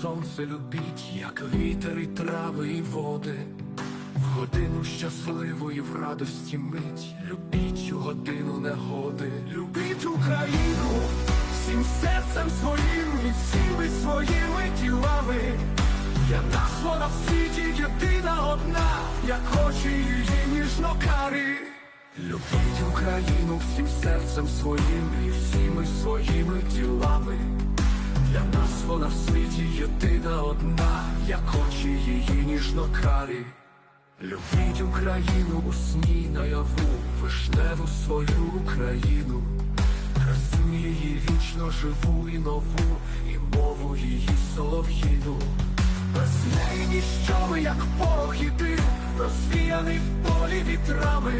сльози любіть, як вітер і трави і води. В годину щасливої в радості мить, любіть у годину негоди, любіть Україну всім серцем своїм і всіми своїми тілами. Я нас вона в світі єдина одна, як очі її ніжно карі. Любіть Україну всім серцем своїм і всіми своїми тілами. Вона в світі єдина одна, як очі її ніжно карі. Любіть Україну у сні наяву, вишневу свою Україну, красу її вічно живу і нову, і мову її солов'їну. Без неї ніщо ми, як порох розвіяний в полі вітрами.